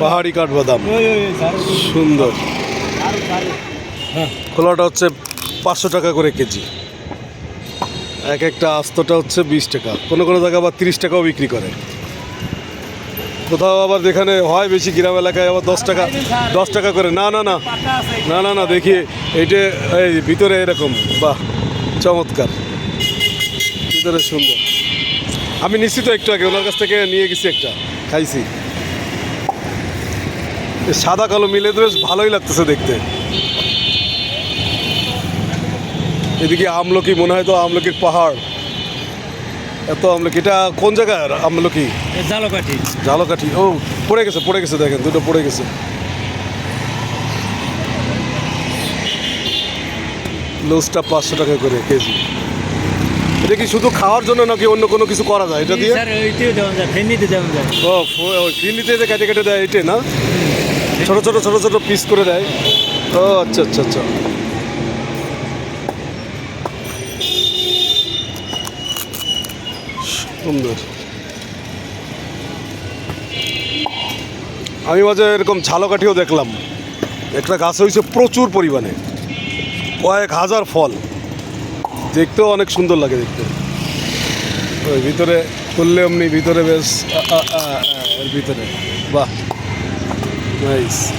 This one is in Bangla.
পাহাড়ি কাঠবাদাম। সুন্দর। হ্যাঁ খোলাটা হচ্ছে পাঁচশো টাকা করে কেজি। এক একটা আস্তটা হচ্ছে বিশ টাকা। কোনো কোনো জায়গায় আবার তিরিশ টাকাও বিক্রি করে। কোথাও আবার যেখানে হয় বেশি গ্রাম এলাকায় আবার দশ টাকা দশ টাকা করে। না না না। না না না দেখি। এইটা এই ভিতরে এরকম। বাহ চমৎকার। ভিতরে সুন্দর। আমি নিশ্চিত একটু আগে ওনার কাছ থেকে নিয়ে গেছি একটা। খাইছি। সাদা কালো মিলে তো বেশ ভালোই লাগতেছে দেখতে। এদিকে আমলকি মনে হয় তো আমলকির পাহাড়। এত আমলকি এটা কোন জায়গায় আমলকি? জালো কাঠি ঝালকাঠি ও পড়ে গেছে পড়ে গেছে দেখেন দুটো পড়ে গেছে। লুজটা পাঁচশো টাকা করে কেজি। এটা কি শুধু খাওয়ার জন্য নাকি অন্য কোনো কিছু করা যায়? এটা দিয়ে? ও ফিরনিতে যে কেটে কেটে দেয় এটাই না? ছোট ছোট ছোট ছোট পিস করে দেয়। ও আচ্ছা আচ্ছা আচ্ছা। সুন্দর। আমি মাঝে এরকম ঝালকাঠিও দেখলাম। একটা গাছ হয়েছে প্রচুর পরিমাণে। কয়েক হাজার ফল। দেখতেও অনেক সুন্দর লাগে দেখতে। ওই ভিতরে খুললে এমনি ভিতরে বেশ ভিতরে। বাহ। Mas